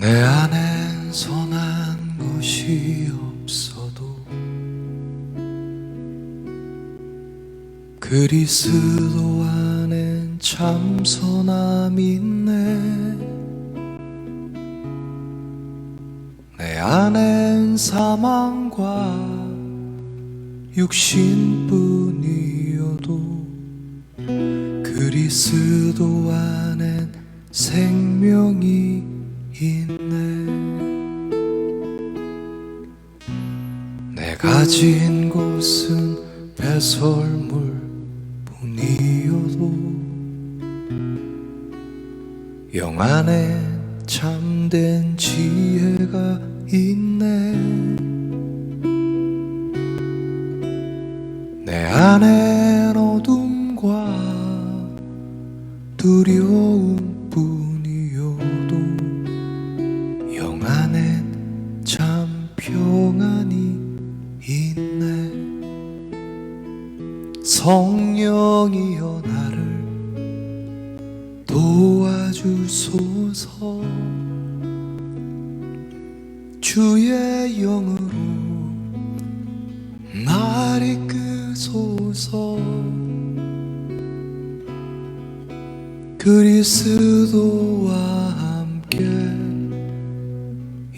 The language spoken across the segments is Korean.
내 안엔 선한 것이 없어도 그리스도 안엔 참 선함 있네. 내 안엔 사망과 육신뿐이어도 그리스도 안엔 생명이 가진 것은 배설물 뿐이어도 영 안에 참된 지혜가 있네. 내 안엔 어둠과 두려움 뿐 성령이여 나를 도와주소서. 주의 영으로 날 이끄소서. 그리스도와 함께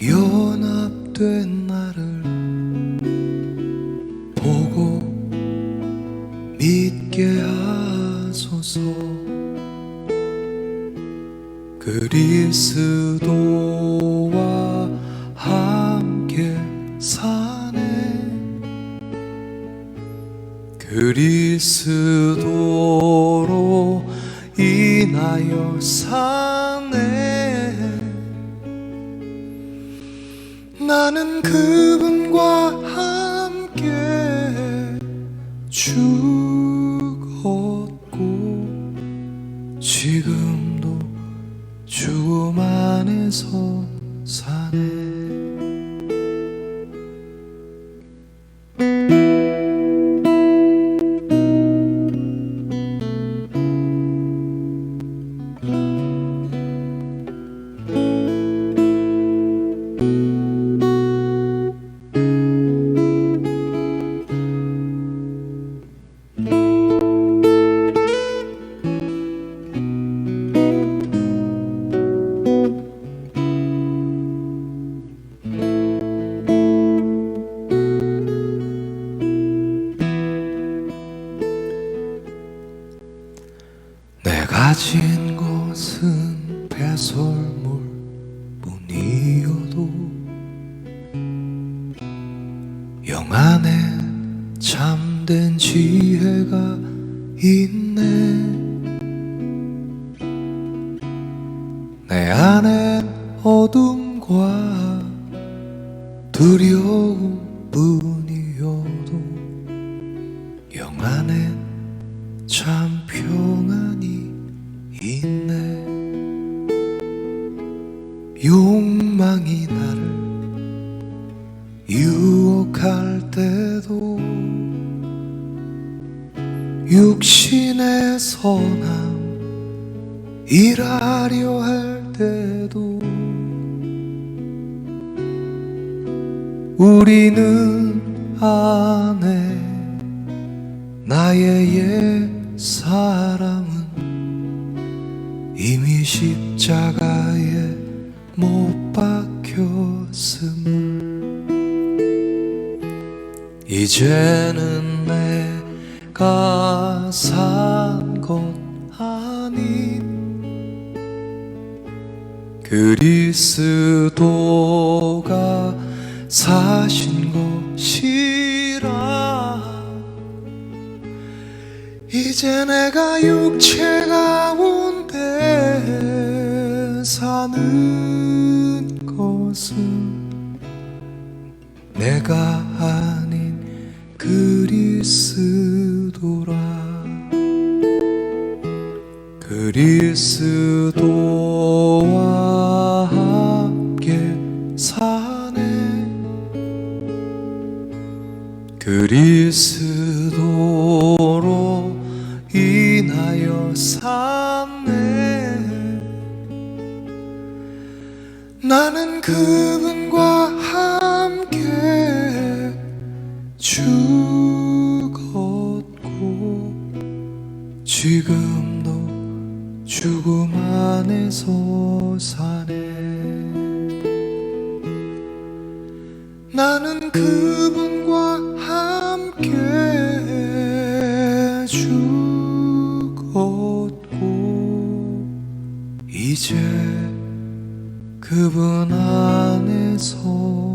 연합된 나를 그리스도와 함께 사네. 그리스도로 인하여 사네. 나는 그분과 함께 죽 내 가 진 것은 배설물 뿐이어도 영 안에 참된 지혜가 있네. 내 안엔 어둠과 두려움 뿐이어도 영 안엔 욕망이 나를 유혹할 때도 육신의 선함 일하려 할 때도 우리는 안에 나의 옛 사람은 이미 십자가에 못 박혔음을 이제는 내가 산것 아닌 그리스도가 사신 것이라. 이제 내가 육체 가운데 사는 것은 내가 아닌 그리스도라. 그리스도와 함께 사네. 그리스도 나는 그분과 함께 죽었고 지금도 죽음 안에서 사네. 나는 그분과 함께 죽었고 이제 그분 안에서